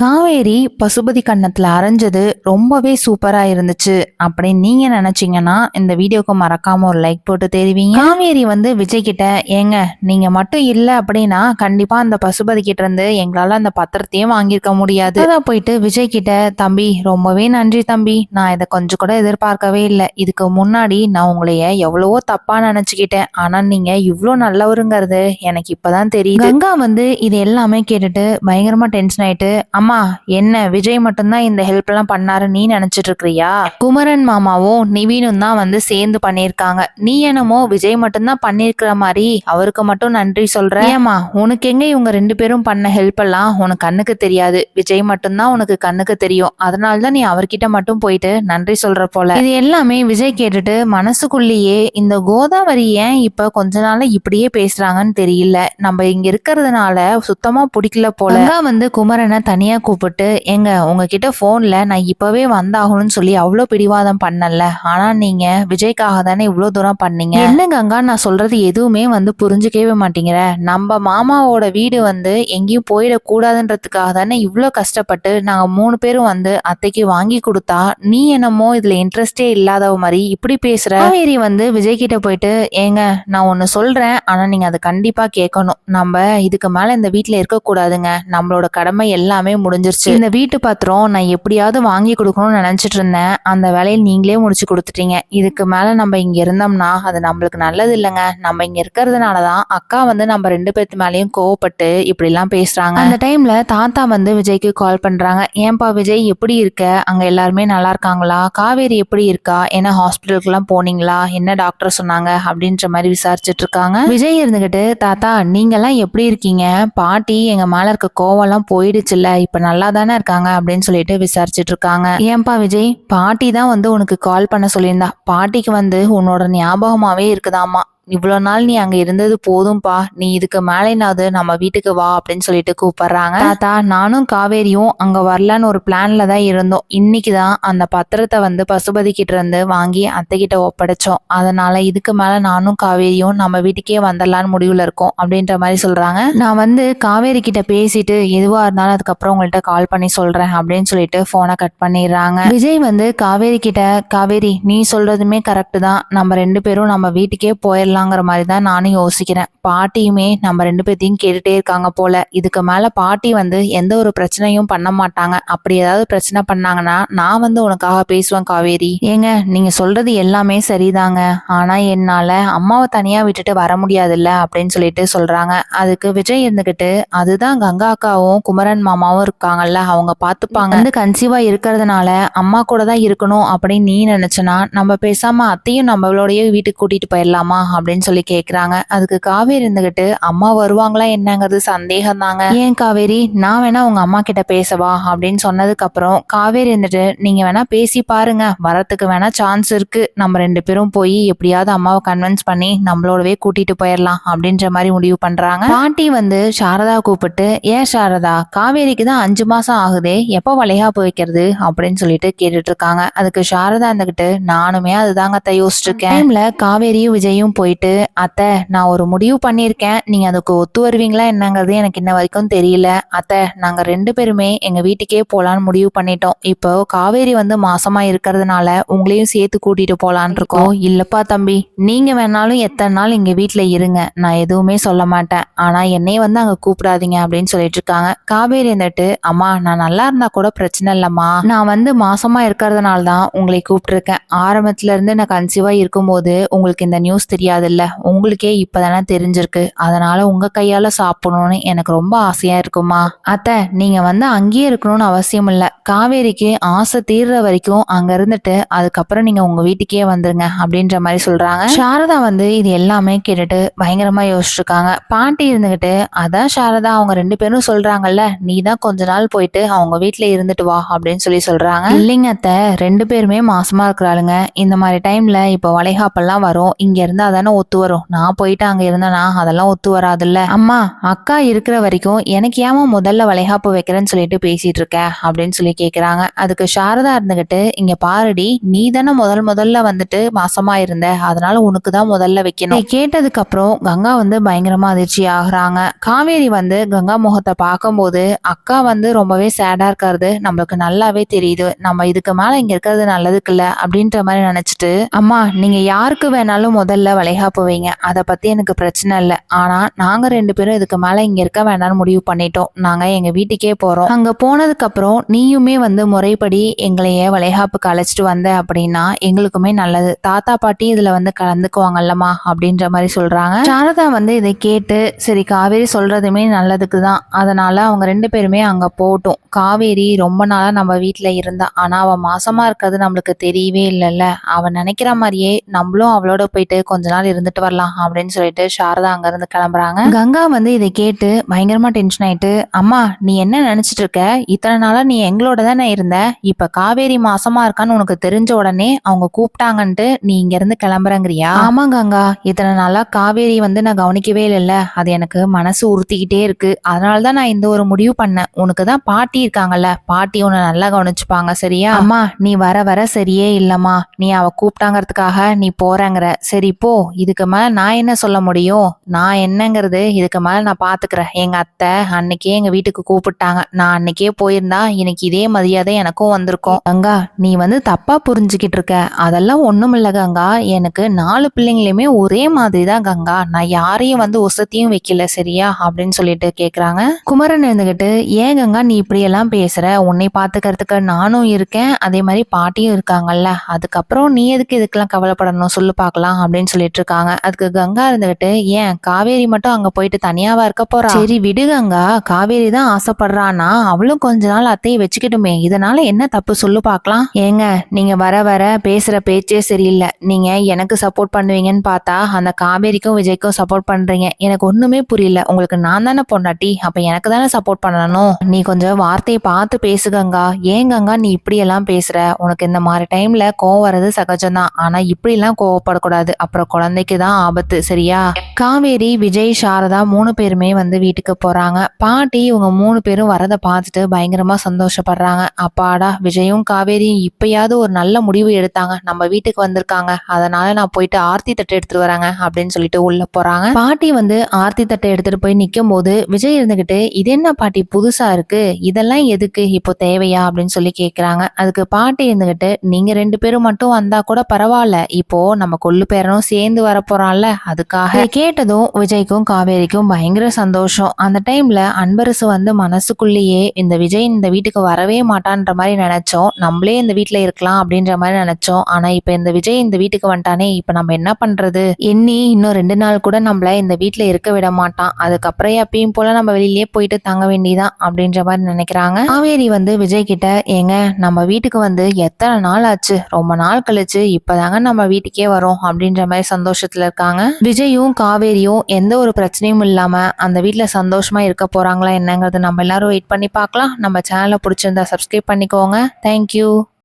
காவேரி பசுபதி கன்னத்தில் அரைஞ்சது ரொம்பவே சூப்பராக இருந்துச்சு அப்படின்னு நீங்கள் நினச்சிங்கன்னா இந்த வீடியோக்கு மறக்காம ஒரு லைக் போட்டு தெரிவிங்க காவேரி வந்து விஜய் கிட்ட ஏங்க நீங்கள் மட்டும் இல்லை அப்படின்னா கண்டிப்பாக அந்த பசுபதி கிட்ட இருந்து எங்களால் அந்த பத்திரத்தையும் வாங்கியிருக்க முடியாது. அதான் போயிட்டு விஜய் கிட்ட தம்பி ரொம்பவே நன்றி தம்பி. நான் இதை கொஞ்சம் கூட எதிர்பார்க்கவே இல்லை. இதுக்கு முன்னாடி நான் உங்களைய எவ்வளவோ தப்பாக நினச்சிக்கிட்டேன். ஆனால் நீங்கள் இவ்வளோ நல்லவருங்கிறது எனக்கு இப்போதான் தெரியுது. கங்கா வந்து இது எல்லாமே கேட்டுட்டு பயங்கரமாக டென்ஷன் ஆயிட்டு அம்மா என்ன விஜய் மட்டும்தான் இந்த ஹெல்ப் எல்லாம் பண்ணாரு நீ நினைச்சிட்டு இருக்கிறியா குமரன் மாமாவும் நிவீனும் தான் வந்து சேர்ந்து பண்ணியிருக்காங்க. நீ என்னமோ விஜய் மட்டும்தான் பண்ணியிருக்கிற மாதிரி அவருக்கு மட்டும் நன்றி சொல்ற. ஏமா உனக்கு எங்க இவங்க ரெண்டு பேரும் பண்ண ஹெல்ப் எல்லாம் உனக்கு கண்ணுக்கு தெரியாது. விஜய் மட்டும்தான் உனக்கு கண்ணுக்கு தெரியும். அதனால தான் நீ அவர்கிட்ட மட்டும் போயிட்டு நன்றி சொல்ற போல. இது எல்லாமே விஜய் கேட்டுட்டு மனசுக்குள்ளேயே இந்த கோதாவரி ஏன் இப்ப கொஞ்ச நாள் இப்படியே பேசுறாங்கன்னு தெரியல. நம்ம இங்க இருக்கிறதுனால சுத்தமா பிடிக்கல போல. வந்து குமரனை தனியா கூப்பிட்டு எங்க உங்ககிட்ட போன்ல நான் இப்பவே வந்தாகணும்னு சொல்லி அவ்வளோ பிடிவாதம் பண்ணல. ஆனா நீங்க விஜய்க்காக தானே இவ்வளோ தூரம் பண்ணீங்க? என்ன கங்கா நான் சொல்றது எதுவுமே வந்து புரிஞ்சுக்கவே மாட்டேங்கிற. நம்ம மாமாவோட வீடு வந்து எங்கேயும் போயிடக்கூடாதுன்றதுக்காக தானே இவ்வளோ கஷ்டப்பட்டு நாங்க மூணு பேரும் வந்து அத்தைக்கு வாங்கி கொடுத்தா நீ என்னமோ இதுல இன்ட்ரெஸ்டே இல்லாதவ மாதிரி இப்படி பேசுற? காவேரி வந்து விஜய் கிட்ட போயிட்டு ஏங்க நான் ஒன்னு சொல்றேன். ஆனா நீங்க அதை கண்டிப்பா கேட்கணும். நம்ம இதுக்கு மேல இந்த வீட்ல இருக்க கூடாதுங்க நம்மளோட கடமை எல்லாமே முடிஞ்சிருச்சு. இந்த வீட்டு பத்திரம் நான் எப்படியாவது வாங்கி கொடுக்கணும்னு நினைச்சிட்டு இருந்தேன். அந்த வேலையை நீங்களே முடிச்சு கொடுத்துட்டீங்க. இதுக்கு மேல நம்ம இங்க இருந்தோம்னா அது நம்மளுக்கு நல்லது இல்லைங்க. நம்ம இங்க இருக்கிறதுனாலதான் அக்கா வந்து நம்ம ரெண்டு பேர்த்து மேலயும் கோவப்பட்டு இப்படி எல்லாம் பேசுறாங்க. அந்த டைம்ல தாத்தா வந்து விஜய்க்கு கால் பண்றாங்க. ஏன்பா விஜய் எப்படி இருக்க? அங்க எல்லாருமே நல்லா இருக்காங்களா? காவேரி எப்படி இருக்கா? என்ன ஹாஸ்பிட்டலுக்கு எல்லாம் போனீங்களா? என்ன டாக்டர் சொன்னாங்க? அப்படின்ற மாதிரி விசாரிச்சுட்டு இருக்காங்க. விஜய் இருந்துகிட்டு தாத்தா நீங்க எல்லாம் எப்படி இருக்கீங்க? பாட்டி எங்க மேல இருக்க கோவம் எல்லாம் போயிடுச்சுல்ல. இப்ப நல்லா தானே இருக்காங்க அப்படின்னு சொல்லிட்டு விசாரிச்சுட்டு இருக்காங்க ஏன்பா விஜய்? பாட்டி தான் வந்து உனக்கு கால் பண்ண சொல்லியிருந்தா. பாட்டிக்கு வந்து உன்னோட ஞாபகமாவே இருக்குதாமா இவ்வளோ நாள் நீ அங்கே இருந்தது போதும்பா. நீ இதுக்கு மேலேனாவது நம்ம வீட்டுக்கு வா அப்படின்னு சொல்லிட்டு கூப்பிடுறாங்க. தாத்தா நானும் காவேரியும் அங்கே வரலான்னு ஒரு பிளான்ல தான் இருந்தோம். இன்னைக்கு தான் அந்த பத்திரத்தை வந்து பசுபதி கிட்ட இருந்து வாங்கி அத்தைக்கிட்ட ஒப்படைச்சோம். அதனால இதுக்கு மேலே நானும் காவேரியும் நம்ம வீட்டுக்கே வந்துடலான்னு முடிவில் இருக்கோம் அப்படின்ற மாதிரி சொல்கிறாங்க நான் வந்து காவேரி கிட்ட பேசிட்டு எதுவாக இருந்தாலும் அதுக்கப்புறம் உங்கள்கிட்ட கால் பண்ணி சொல்கிறேன் அப்படின்னு சொல்லிட்டு ஃபோனை கட் பண்ணிடுறாங்க. விஜய் வந்து காவேரி கிட்ட காவேரி நீ சொல்கிறதுமே கரெக்டு தான். நம்ம ரெண்டு பேரும் நம்ம வீட்டுக்கே போயிடலாம். போயிடலாங்கிற மாதிரி தான் நானும் யோசிக்கிறேன். பாட்டியுமே நம்ம ரெண்டு பேர்த்தையும் கேட்டுட்டே இருக்காங்க போல. இதுக்கு மேலே பாட்டி வந்து எந்த ஒரு பிரச்சனையும் பண்ண மாட்டாங்க. அப்படி ஏதாவது பிரச்சனை பண்ணாங்கன்னா நான் வந்து உனக்காக பேசுவேன் காவேரி. ஏங்க நீங்க சொல்றது எல்லாமே சரிதாங்க. ஆனா என்னால அம்மாவை தனியா விட்டுட்டு வர முடியாதுல்ல அப்படின்னு சொல்லிட்டு சொல்றாங்க. அதுக்கு விஜய் இருந்துகிட்டு அதுதான் கங்கா அக்காவும் குமரன் மாமாவும் இருக்காங்கல்ல அவங்க பார்த்துப்பாங்க வந்து கன்சீவா இருக்கிறதுனால அம்மா கூட தான் இருக்கணும் அப்படின்னு நீ நினைச்சனா நம்ம பேசாம அத்தையும் நம்மளோடய வீட்டுக்கு கூட்டிட்டு போயிடலாமா அப்படின்னு சொல்லி கேக்குறாங்க. அதுக்கு காவேரி இருந்துகிட்டு அம்மா வருவாங்களா என்னங்கிறது சந்தேகம் தாங்க ஏன் காவேரி? நான் வேணா உங்க அம்மா கிட்ட பேசவா? அப்படின்னு சொன்னதுக்கு அப்புறம் காவேரி இருந்துட்டு நீங்க வேணா பேசி பாருங்க. வரத்துக்கு வேணா சான்ஸ் இருக்கு. நம்ம ரெண்டு பேரும் போய் எப்படியாவது அம்மாவை கன்வின்ஸ் பண்ணி நம்மளோடவே கூட்டிட்டு போயிடலாம் அப்படின்ற மாதிரி முடிவு பண்றாங்க. பாட்டி வந்து சாரதா கூப்பிட்டு ஏன் சாரதா காவேரிக்கு தான் அஞ்சு மாசம் ஆகுதே. எப்போ வளைகாப்பு வைக்கிறது? அப்படின்னு சொல்லிட்டு கேட்டுட்டு இருக்காங்க. அதுக்கு சாரதா இருந்துகிட்டு நானுமே அதுதாங்க யோசிச்சிருக்கேன். டைம்ல காவேரியும் விஜயும் போயிட்டு அத்தை நான் ஒரு முடிவு பண்ணியிருக்கேன். நீங்கள் அதுக்கு ஒத்து வருவீங்களா என்னங்கிறது எனக்கு இன்ன வரைக்கும் தெரியல. அத்தை நாங்கள் ரெண்டு பேருமே எங்கள் வீட்டுக்கே போகலான்னு முடிவு பண்ணிட்டோம். இப்போ காவேரி வந்து மாசமாக இருக்கிறதுனால உங்களையும் சேர்த்து கூட்டிட்டு போகலான் இருக்கோம். இல்லைப்பா தம்பி நீங்கள் வேணாலும் எத்தனை நாள் எங்கள் வீட்டில் இருங்க. நான் எதுவுமே சொல்ல மாட்டேன். ஆனால் என்னையே வந்து அங்கே கூப்பிடாதீங்க அப்படின்னு சொல்லிட்டு இருக்காங்க. காவேரி வந்துட்டு அம்மா நான் நல்லா இருந்தால் கூட பிரச்சனை இல்லைம்மா. நான் வந்து மாசமாக இருக்கிறதுனால தான் உங்களை கூப்பிட்டுருக்கேன். ஆரம்பத்துலேருந்து நான் கன்சீவாக இருக்கும்போது உங்களுக்கு இந்த நியூஸ் தெரியாது. தெரியாதுல்ல உங்களுக்கே இப்போதானே தெரிஞ்சிருக்கு. அதனால் உங்கள் கையால் சாப்பிடணும்னு எனக்கு ரொம்ப ஆசையாக இருக்குமா? அத்தை நீங்கள் வந்து அங்கேயே இருக்கணும்னு அவசியம் இல்லை. காவேரிக்கு ஆசை தீர்ற வரைக்கும் அங்கே இருந்துட்டு அதுக்கப்புறம் நீங்கள் உங்கள் வீட்டுக்கே வந்துருங்க அப்படின்ற மாதிரி சொல்கிறாங்க சாரதா வந்து இது எல்லாமே கேட்டுட்டு பயங்கரமாக யோசிச்சிருக்காங்க. பாட்டி இருந்துக்கிட்டு அதான் சாரதா அவங்க ரெண்டு பேரும் சொல்கிறாங்கல்ல நீ தான் கொஞ்ச நாள் போயிட்டு அவங்க வீட்டில் இருந்துட்டு வா அப்படின்னு சொல்லி சொல்கிறாங்க இல்லைங்க அத்தை ரெண்டு பேருமே மாசமாக இருக்கிறாளுங்க. இந்த மாதிரி டைமில் இப்போ வளைகாப்பெல்லாம் வரும். இங்கே இருந்தால் தானே தானே ஒத்து வரும். நான் போயிட்டு அங்க இருந்தேனா அதெல்லாம் ஒத்து வராதுல்ல. அம்மா அக்கா இருக்கிற வரைக்கும் எனக்கு ஏமா முதல்ல வளைகாப்பு வைக்கிறேன்னு சொல்லிட்டு பேசிட்டு இருக்க? அப்படின்னு சொல்லி கேக்குறாங்க. அதுக்கு சாரதா இருந்துகிட்டு இங்க பாருடி நீ தானே முதல் முதல்ல வந்துட்டு மாசமா இருந்த. அதனால உனக்கு தான் முதல்ல வைக்கணும். கேட்டதுக்கு அப்புறம் கங்கா வந்து பயங்கரமா அதிர்ச்சி ஆகுறாங்க. காவேரி வந்து கங்கா முகத்தை பார்க்கும்போது அக்கா வந்து ரொம்பவே சேடா இருக்கிறது நம்மளுக்கு நல்லாவே தெரியுது. நம்ம இதுக்கு மேல இங்க இருக்கிறது நல்லதுக்கு இல்ல. அப்படின்ற மாதிரி நினைச்சிட்டு அம்மா நீங்க யாருக்கு வேணாலும் முதல்ல வளைகாப்பு போவீங்க. அதை பற்றி எனக்கு பிரச்சனை இல்லை. ஆனால் நாங்கள் ரெண்டு பேரும் இதுக்கு மேலே இங்கே இருக்க வேண்டாம்னு முடிவு பண்ணிட்டோம். நாங்கள் எங்கள் வீட்டுக்கே போகிறோம் அங்கே போனதுக்கப்புறம் நீயுமே வந்து முறைப்படி எங்களையே வளைகாப்புக்கு அழைச்சிட்டு வந்த அப்படின்னா எங்களுக்குமே நல்லது. தாத்தா பாட்டி இதில் வந்து கலந்துக்குவாங்கல்லம்மா அப்படின்ற மாதிரி சொல்கிறாங்க சாரதா வந்து இதை கேட்டு சரி காவேரி சொல்கிறதுமே நல்லதுக்கு தான். அதனால் அவங்க ரெண்டு பேருமே அங்கே போகட்டும். காவேரி ரொம்ப நாளாக நம்ம வீட்டில் இருந்தா ஆனால் அவள் மாசமாக இருக்கிறது நம்மளுக்கு தெரியவே இல்லைல்ல. அவன் நினைக்கிற மாதிரியே நம்மளும் அவளோட போயிட்டு கொஞ்ச நாள் இருந்துட்டு வரலாம் அப்படின்னு சொல்லிட்டு சாரதா அங்க இருந்து கிளம்புறாங்க. கங்கா வந்து இதை கேட்டு பயங்கரமா டென்ஷன் ஆயிட்டு அம்மா நீ என்ன நினைச்சிட்டு இருக்க? இத்தனை நாளா நீ எங்களோட தானே இருந்த? இப்ப காவேரி மாசமா இருக்கான்னு உனக்கு தெரிஞ்ச உடனே அவங்க கூப்பிட்டாங்கன்ட்டு நீ இங்க இருந்து கிளம்புறங்கிறியா? ஆமா கங்கா. இத்தனை நாளா காவேரி வந்து நான் கவனிக்கவே இல்லைல்ல. அது எனக்கு மனசு உறுத்திக்கிட்டே இருக்கு. அதனால தான் நான் இந்த ஒரு முடிவு பண்ணேன். உனக்கு தான் பாட்டி இருக்காங்கல்ல. பாட்டி உன்னை நல்லா கவனிச்சுப்பாங்க சரியா? அம்மா நீ வர வர சரியே இல்லம்மா. நீ அவ கூப்பிட்டாங்கிறதுக்காக நீ போறங்கிற. சரி போ. இதுக்கு மேலே நான் என்ன சொல்ல முடியும்? நான் என்னங்கிறது இதுக்கு மேலே நான் பார்த்துக்கிறேன் எங்கள் அத்தை அன்னைக்கே எங்கள் வீட்டுக்கு கூப்பிட்டாங்க. நான் அன்னைக்கே போயிருந்தா எனக்கு இதே மரியாதை எனக்கும் வந்திருக்கும். கங்கா நீ வந்து தப்பாக புரிஞ்சுக்கிட்டு இருக்க. அதெல்லாம் ஒன்றும் இல்லை கங்கா. எனக்கு நாலு பிள்ளைங்களையுமே ஒரே மாதிரி தான் கங்கா. நான் யாரையும் வந்து உசத்தியும் வைக்கல சரியா? அப்படின்னு சொல்லிட்டு கேட்குறாங்க குமரன் இருந்துக்கிட்டு ஏன் கங்கா நீ இப்படியெல்லாம் பேசுகிற உன்னை பார்த்துக்கிறதுக்கு நானும் இருக்கேன். அதே மாதிரி பாட்டியும் இருக்காங்கல்ல. அதுக்கப்புறம் நீ எதுக்கு இதுக்கெல்லாம் கவலைப்படணும்? சொல்லு பார்க்கலாம் அப்படின்னு சொல்லிட்டு இருக்காங்க அதுக்கு கங்கா இருந்துகிட்டு ஏன் காவேரி மட்டும் அங்க போயிட்டு தனியாவா இருக்க போறா? சரி விடு கங்கா. காவேரி தான் ஆசைப்படுறானா அவளும் கொஞ்ச நாள் அத்தையை வச்சுக்கிட்டுமே. இதனால என்ன தப்பு சொல்லு பார்க்கலாம் ஏங்க நீங்க வர வர பேசுற பேச்சே சரியில்லை. நீங்க எனக்கு சப்போர்ட் பண்ணுவீங்கன்னு பார்த்தா அந்த காவேரிக்கும் விஜய்க்கும் சப்போர்ட் பண்றீங்க. எனக்கு ஒண்ணுமே புரியல. உங்களுக்கு நான் தானே பொண்டாட்டி. அப்ப எனக்கு தானே சப்போர்ட் பண்ணணும். நீ கொஞ்சம் வார்த்தையை பார்த்து பேசு கங்கா. ஏன் கங்கா நீ இப்படி எல்லாம் பேசுற? உனக்கு இந்த மாதிரி டைம்ல கோவம் வர்றது சகஜம்தான். ஆனா இப்படி எல்லாம் கோவப்படக்கூடாது. அப்புறம் குழந்தைக்கு தான் ஆபத்து சரியா? காவேரி விஜய் சாரதா மூணு பேருமே வந்து வீட்டுக்கு போறாங்க. பாட்டி இவங்க மூணு பேரும் வரதை பார்த்துட்டு பயங்கரமா சந்தோஷப்படுறாங்க. அப்பாடா விஜயும் காவேரியும் இப்பயாவது ஒரு நல்ல முடிவு எடுத்தாங்க. நம்ம வீட்டுக்கு வந்திருக்காங்க. அதனால நான் போயிட்டு ஆர்த்தி தட்டு எடுத்துட்டு வராங்க அப்படின்னு சொல்லிட்டு உள்ள போறாங்க. பாட்டி வந்து ஆர்த்தி தட்டை எடுத்துட்டு போய் நிற்கும் போது விஜய் இருந்துகிட்டு இது என்ன பாட்டி புதுசா இருக்கு? இதெல்லாம் எதுக்கு? இப்போ தேவையா? அப்படின்னு சொல்லி கேக்குறாங்க. அதுக்கு பாட்டி இருந்துகிட்டு நீங்க ரெண்டு பேரும் மட்டும் வந்தா கூட பரவாயில்ல. இப்போ நம்ம கொள்ளு பேரனும் சேர்ந்து வரப்போறான்ல? அதுக்காக கேட்டதும் விஜய்க்கும் காவேரிக்கும் பயங்கர சந்தோஷம். அந்த டைம்ல அன்பரசு வந்து மனசுக்குள்ளேயே இந்த விஜய் இந்த வீட்டுக்கு வரவே மாட்டான்ற மாதிரி நினைச்சோம். நம்மளே இந்த வீட்டுல இருக்கலாம் அப்படின்ற மாதிரி நினைச்சோம். ஆனா இப்ப இந்த விஜய் இந்த வீட்டுக்கு வந்துட்டானே இப்ப நம்ம என்ன பண்றது? எண்ணி இன்னும் ரெண்டு நாள் கூட நம்மள இந்த வீட்டுல இருக்க விட மாட்டான். அதுக்கப்புறம் எப்பயும் போல நம்ம வெளியிலேயே போயிட்டு தங்க வேண்டியதான் அப்படின்ற மாதிரி நினைக்கிறாங்க. காவேரி வந்து விஜய் கிட்ட ஏங்க நம்ம வீட்டுக்கு வந்து எத்தனை நாள் ஆச்சு? ரொம்ப நாள் கழிச்சு இப்பதாங்க நம்ம வீட்டுக்கே வரோம். அப்படின்ற மாதிரி சந்தோஷம் சந்தோஷத்துல இருக்காங்க. விஜயும் காவேரியும் எந்த ஒரு பிரச்சனையும் இல்லாம அந்த வீட்டுல சந்தோஷமா இருக்க போறாங்களா என்னங்கிறது நம்ம எல்லாரும் வெயிட் பண்ணி பார்க்கலாம். நம்ம சேனலை பிடிச்சிருந்தா சப்ஸ்கிரைப் பண்ணிக்கோங்க. தேங்க்யூ